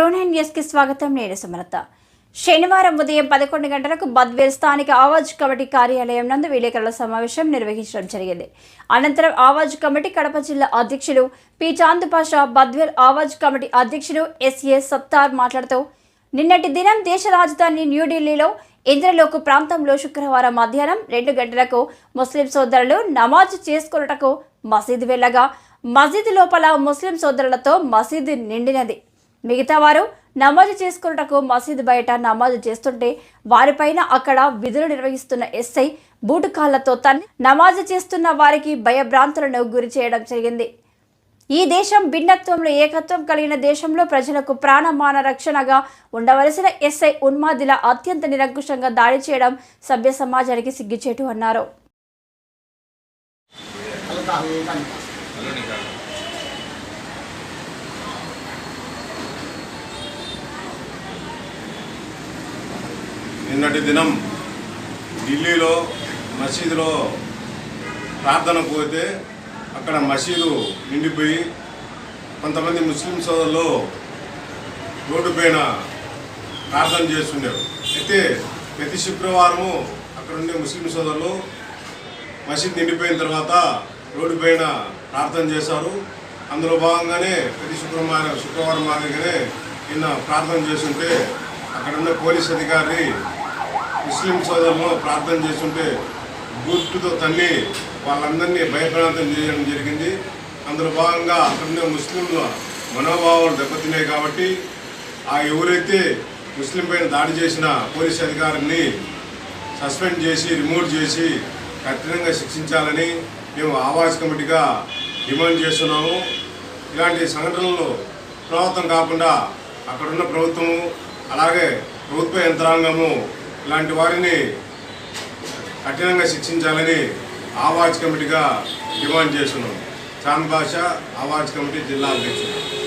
ప్రొనైన్ న్యూస్కి స్వాగతం. నేను సుమలత. శనివారం ఉదయం పదకొండు గంటలకు బద్వేల్ స్థానిక ఆవాజ్ కమిటీ కార్యాలయం నందు విలేకరుల సమావేశం నిర్వహించడం జరిగింది. అనంతరం ఆవాజ్ కమిటీ కడప జిల్లా అధ్యక్షులు పి. చాంద్ పాషా బద్వేల్ ఆవాజ్ కమిటీ అధ్యక్షులు ఎస్ఏ సత్తార్ మాట్లాడుతూ నిన్నటి దినం దేశ రాజధాని న్యూఢిల్లీలో ఇంద్రలోకు ప్రాంతంలో శుక్రవారం మధ్యాహ్నం రెండు గంటలకు ముస్లిం సోదరులు నమాజ్ చేసుకొనుటకు మసీదు వెళ్ళగా మసీదు లోపల ముస్లిం సోదరులతో మసీదు నిండినది. మిగతా వారు నమాజు చేసుకున్నటకు మసీదు బయట నమాజు చేస్తుంటే వారిపైన అక్కడ విధులు నిర్వహిస్తున్న ఎస్ఐ బూటు కాళ్ళతో తన్ని నమాజు చేస్తున్న వారికి భయభ్రాంతులను గురి చేయడం జరిగింది. ఈ దేశం భిన్నత్వంలో ఏకత్వం కలిగిన దేశంలో ప్రజలకు ప్రాణమాన రక్షణగా ఉండవలసిన ఎస్ఐ ఉన్మాదిలా అత్యంత నిరంకుశంగా దాడి చేయడం సభ్య సమాజానికి సిగ్గుచేటు అన్నారు. నిన్నటి దినం ఢిల్లీలో మసీదులో ప్రార్థన పోతే అక్కడ మసీదు నిండిపోయి కొంతమంది ముస్లిం సోదరులు రోడ్డు పైన ప్రార్థన చేస్తుండేవారు అయితే ప్రతి శుక్రవారము అక్కడ ఉండే ముస్లిం సోదరులు మసీద్ నిండిపోయిన తర్వాత రోడ్డు పైన ప్రార్థన చేశారు. అందులో భాగంగానే ప్రతి శుక్రవారం శుక్రవారం మాదిరిగానే నిన్న ప్రార్థన చేస్తుంటే అక్కడ ఉన్న పోలీస్ అధికారి ముస్లిం సోదరులు ప్రార్థన చేస్తుంటే గుర్తుతో తన్ని వాళ్ళందరినీ భయప్రాంతం చేయడం జరిగింది. అందులో భాగంగా అక్కడున్న ముస్లింల మనోభావాలు దెబ్బతిన్నాయి కాబట్టి ఆ ఎవరైతే ముస్లిం పైన దాడి చేసిన పోలీస్ అధికారిని సస్పెండ్ చేసి రిమూవ్ చేసి కఠినంగా శిక్షించాలని మేము ఆవాస్ కమిటీగా డిమాండ్ చేస్తున్నాము. ఇలాంటి సంఘటనలు పునరావృతం కాకుండా అక్కడున్న ప్రభుత్వము అలాగే ప్రభుత్వ యంత్రాంగము ఇలాంటి వారిని కఠినంగా శిక్షించాలని ఆవాజ్ కమిటీగా డిమాండ్ చేస్తున్నాం. చాంద్ భాష ఆవాజ్ కమిటీ జిల్లా అధ్యక్షుడు.